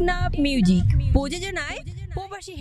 Teknaf music প্রযোজনায় প্রবাসী